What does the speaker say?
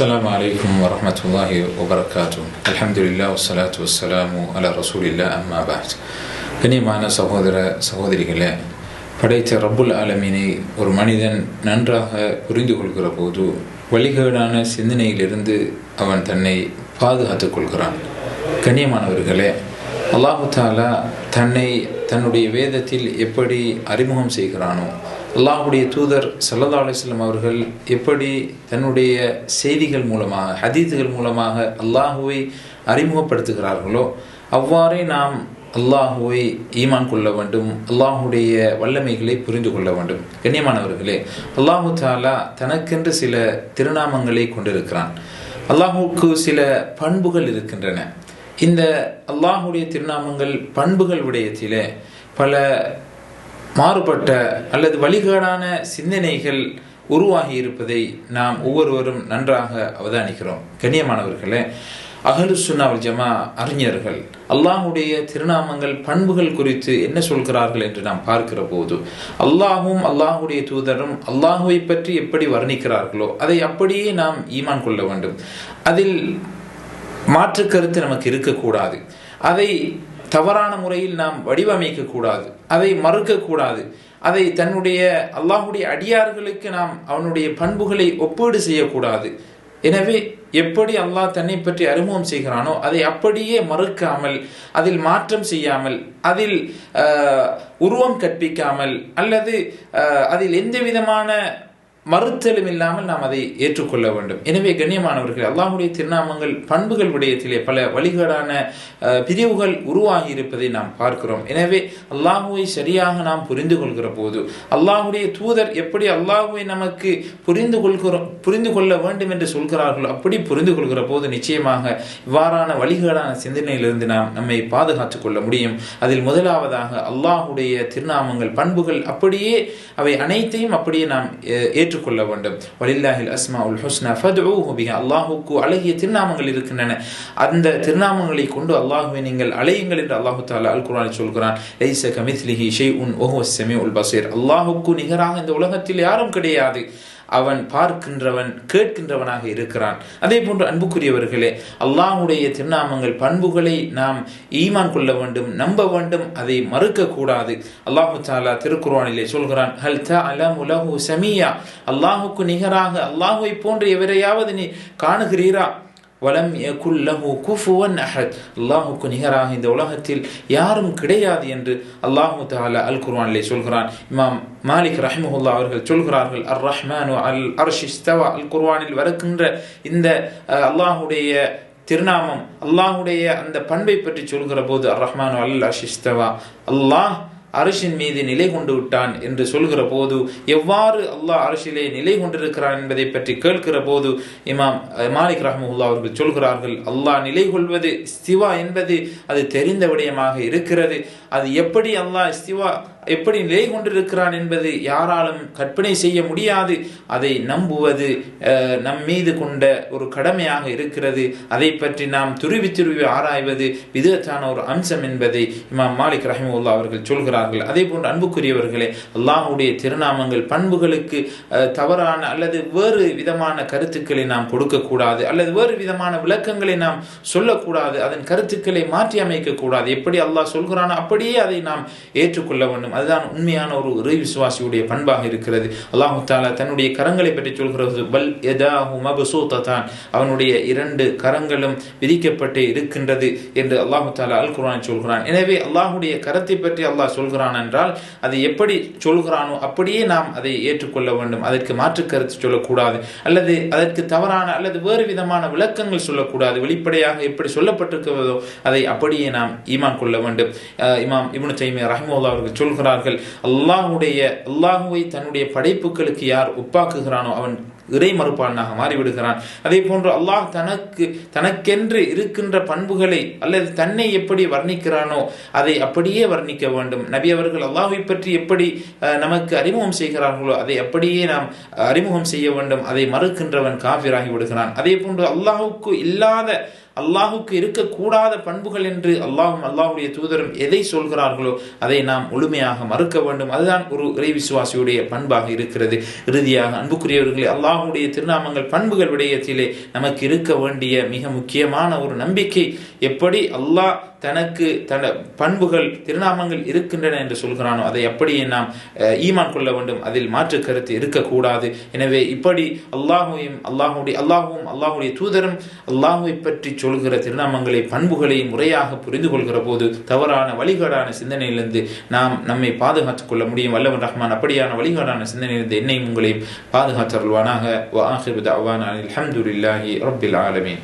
السلام عليكم ورحمة الله وبركاته الحمد لله والصلاة والسلام على رسول الله أما بعد கண்ணியமான சகோதர சகோதரிகளே படைத்த ரப்புல் ஆலமீனை ஒரு மனிதன் நன்றாக புரிந்து கொள்கிற போது வழிகேடான சிந்தனையிலிருந்து அவன் தன்னை பாதுகாத்துக் கொள்கிறான் கண்ணியமானவர்களே அல்லாஹு தாலா தன்னை தன்னுடைய வேதத்தில் எப்படி அறிமுகம் செய்கிறானோ அல்லாஹுடைய தூதர் சல்லா அலிஸ்லாம் அவர்கள் எப்படி தன்னுடைய செய்திகள் மூலமாக ஹதீத்துகள் மூலமாக அல்லாஹுவை அறிமுகப்படுத்துகிறார்களோ அவ்வாறே நாம் அல்லாஹுவை ஈமான் கொள்ள வேண்டும் அல்லாஹுடைய வல்லமைகளை புரிந்து கொள்ள வேண்டும். கண்ணியமானவர்களே அல்லாஹு தாலா தனக்கென்று சில திருநாமங்களை கொண்டிருக்கிறான். அல்லாஹுக்கு சில பண்புகள் இருக்கின்றன. இந்த அல்லாஹுடைய திருநாமங்கள் பண்புகள் விடயத்திலே பல மாறுபட்ட அல்லது வழிகாடான சிந்தனைகள் உருவாகி இருப்பதை நாம் ஒவ்வொருவரும் நன்றாக அவதானிக்கிறோம். கண்ணியமானவர்களே அகலு சுன்னாவல் ஜமா அறிஞர்கள் அல்லாஹுடைய திருநாமங்கள் பண்புகள் குறித்து என்ன சொல்கிறார்கள் என்று நாம் பார்க்கிற போது அல்லாஹும் அல்லாஹுடைய தூதரும் அல்லாஹுவை பற்றி எப்படி வர்ணிக்கிறார்களோ அதை அப்படியே நாம் ஈமான் கொள்ள வேண்டும். அதில் மாற்று கருத்து நமக்கு இருக்கக்கூடாது. அதை தவறான முறையில் நாம் வடிவமைக்கக்கூடாது அதை மறுக்கக்கூடாது அதை தன்னுடைய அல்லாஹுடைய அடியார்களுக்கு நாம் அவனுடைய பண்புகளை ஒப்பீடு செய்யக்கூடாது. எனவே எப்படி அல்லாஹ் தன்னை பற்றி அறிமுகம் செய்கிறானோ அதை அப்படியே மறுக்காமல் அதில் மாற்றம் செய்யாமல் அதில் உருவம் கற்பிக்காமல் அல்லது அதில் எந்த விதமான மறுத்தலும் இல்லாமல் நாம் அதை ஏற்றுக்கொள்ள வேண்டும். எனவே கண்ணியமானவர்கள் அல்லாஹுடைய திருநாமங்கள் பண்புகள் விடயத்திலே பல வழிகளான பிரிவுகள் உருவாகி இருப்பதை நாம் பார்க்கிறோம். எனவே அல்லாஹுவை சரியாக நாம் புரிந்து கொள்கிற போது அல்லாஹுடைய தூதர் எப்படி அல்லாஹுவை நமக்கு புரிந்து கொள்கிறோம் புரிந்து கொள்ள வேண்டும் என்று சொல்கிறார்களோ அப்படி புரிந்து கொள்கிற போது நிச்சயமாக இவ்வாறான வழிகளான சிந்தனையிலிருந்து நாம் நம்மை பாதுகாத்துக் கொள்ள முடியும். அதில் முதலாவதாக அல்லாஹுடைய திருநாமங்கள் பண்புகள் அப்படியே அவை அனைத்தையும் அப்படியே நாம் ஏற்றுக்கொள்ள வேண்டும். வலில்லாஹில் அஸ்மா உல் ஹுஸ்னா ஃபதுஊஹு பிஹா. அல்லாஹுக்கு அழகிய திருநாமங்கள் இருக்கின்றன. அந்த திருநாமங்களை கொண்டு அல்லாஹுவை நீங்கள் அழையுங்கள் என்று அல்லாஹு தாலா அல் குரானை சொல்கிறான். லைச கமித்லிஹி ஷெய் உன் ஓஹோ செமி உல் பசீர் அல்லாஹுக்கு நிகராக இந்த உலகத்தில் யாரும் கிடையாது. அவன் பார்க்கின்றவன் கேட்கின்றவனாக இருக்கிறான். அதே போன்று அன்புக்குரியவர்களே அல்லாஹுடைய திருநாமங்கள் பண்புகளை நாம் ஈமான் கொள்ள வேண்டும் நம்ப வேண்டும் அதை மறுக்கக்கூடாது. அல்லாஹு தாலா திருக்குறானிலே சொல்கிறான் ஹல் தா அலம் உலஹு சமியா? அல்லாஹுக்கு நிகராக அல்லாஹுவை போன்ற எவரையாவது நீ காணுகிறீரா? வலம் யகுல்லஹு குஃபுவன் அஹத். அல்லாஹுக்கு நிகராக இந்த உலகத்தில் யாரும் கிடையாது என்று அல்லாஹு தாலா அல் குர்வானிலே சொல்கிறான். இமாம் மாலிக் ரஹிமுல்லா அவர்கள் சொல்கிறார்கள் அர் ரஹ்மானு அல் அர்ஷிஸ்தவா அல் குர்வானில் வருகின்ற இந்த அல்லாஹுடைய திருநாமம் அல்லாஹுடைய அந்த பண்பை பற்றி சொல்கிற போது அர் ரஹ்மானு அல் அர்ஷிஸ்தவா அல்லாஹ் அரசின் மீது நிலை கொண்டு விட்டான் என்று சொல்கிற போது எவ்வாறு அல்லாஹ் அரசிலே நிலை கொண்டிருக்கிறான் என்பதை பற்றி கேட்கிற போது இமாம் மாலிக் ரஹமுல்லா அவர்கள் சொல்கிறார்கள் அல்லாஹ் நிலை கொள்வது ஸ்திவா என்பது அது தெரிந்த விடயமாக இருக்கிறது. அது எப்படி அல்லாஹ் ஸ்திவா எப்படி நிலை கொண்டிருக்கிறான் என்பது யாராலும் கற்பனை செய்ய முடியாது. அதை நம்புவது நம் மீது கொண்ட ஒரு கடமையாக இருக்கிறது. அதை பற்றி நாம் துருவி துருவி ஆராய்வது விதத்தான ஒரு அம்சம் என்பதை இமாம் மாலிக் ரஹிமுல்லா அவர்கள் சொல்கிறார்கள். அதே போன்று அன்புக்குரியவர்களே அல்லாஹுடைய திருநாமங்கள் பண்புகளுக்கு தவறான அல்லது வேறு விதமான கருத்துக்களை நாம் கொடுக்கக்கூடாது அல்லது வேறு விதமான விளக்கங்களை நாம் சொல்லக்கூடாது அதன் கருத்துக்களை மாற்றி அமைக்கக்கூடாது. எப்படி அல்லாஹ் சொல்கிறானோ அப்படியே அதை நாம் ஏற்றுக்கொள்ள வேண்டும். அதுதான் உண்மையான ஒரு இறை விசுவாசியுடைய பண்பாக இருக்கிறது. அல்லாஹு தாலா தன்னுடைய கரங்களை பற்றி சொல்கிறது பல் எதாஹு மபசூத்தான் அவனுடைய இரண்டு கரங்களும் விதிக்கப்பட்டு இருக்கின்றது என்று அல்லாஹு தாலா அல் குரான் சொல்கிறான். எனவே அல்லாஹுடைய கரத்தை பற்றி அல்லாஹ் சொல்கிறான் என்றால் அது எப்படி சொல்கிறானோ அப்படியே நாம் அதை ஏற்றுக்கொள்ள வேண்டும். அதற்கு மாற்று கருத்து சொல்லக்கூடாது. அல்லது அதற்கு தவறான அல்லது வேறு விதமான விளக்கங்கள் சொல்லக்கூடாது. வெளிப்படையாக எப்படி சொல்லப்பட்டிருக்கிறதோ அதை அப்படியே நாம் ஈமான் கொள்ள வேண்டும். இமாம் இப்னு தைமியா ரஹ்முல்லா அவர்கள் சொல்கிறார் சொல்கிறார்கள். அல்லாஹுடைய அல்லாஹுவை தன்னுடைய படைப்புகளுக்கு யார் ஒப்பாக்குகிறானோ அவன் இறை மறுப்பாளனாக மாறிவிடுகிறான். அதே போன்று அல்லாஹ் தனக்கு தனக்கென்று இருக்கின்ற பண்புகளை அல்லது தன்னை எப்படி வர்ணிக்கிறானோ அதை அப்படியே வர்ணிக்க வேண்டும். நபி அவர்கள் அல்லாஹை பற்றி எப்படி நமக்கு அறிமுகம் செய்கிறார்களோ அதை அப்படியே நாம் அறிமுகம் செய்ய வேண்டும். அதை மறுக்கின்றவன் காவிராகி விடுகிறான். அதே போன்று அல்லாஹுக்கு இல்லாத அல்லாஹுக்கு இருக்கக்கூடாத பண்புகள் என்று அல்லாஹும் அல்லாஹுடைய தூதரும் எதை சொல்கிறார்களோ அதை நாம் முழுமையாக மறுக்க வேண்டும். அதுதான் ஒரு இறை விசுவாசியுடைய பண்பாக இருக்கிறது. இறுதியாக அன்புக்குரியவர்களே அல்லாஹுடைய திருநாமங்கள் பண்புகள் விடயத்திலே நமக்கு இருக்க வேண்டிய மிக முக்கியமான ஒரு நம்பிக்கை எப்படி அல்லாஹ் தனக்கு தன பண்புகள் திருநாமங்கள் இருக்கின்றன என்று சொல்கிறானோ அதை எப்படி நாம் ஈமான் கொள்ள வேண்டும். அதில் மாற்று கருத்து இருக்கக்கூடாது. எனவே இப்படி அல்லாஹுவையும் அல்லாஹுடைய அல்லாஹுவும் அல்லாஹுடைய தூதரும் அல்லாஹுவை பற்றி சொல்கிற திருநாமங்களை பண்புகளை முறையாக புரிந்து கொள்கிற போது தவறான வழிகாடான சிந்தனையிலிருந்து நாம் நம்மை பாதுகாத்துக் கொள்ள முடியும். வல்லவன் ரஹ்மான் அப்படியான வழிகாடான சிந்தனையிலிருந்து என்னையும் உங்களையும் பாதுகாத்தருள்வானாக. வ ஆஹிரு தஅவானா அனில் ஆலமீன்.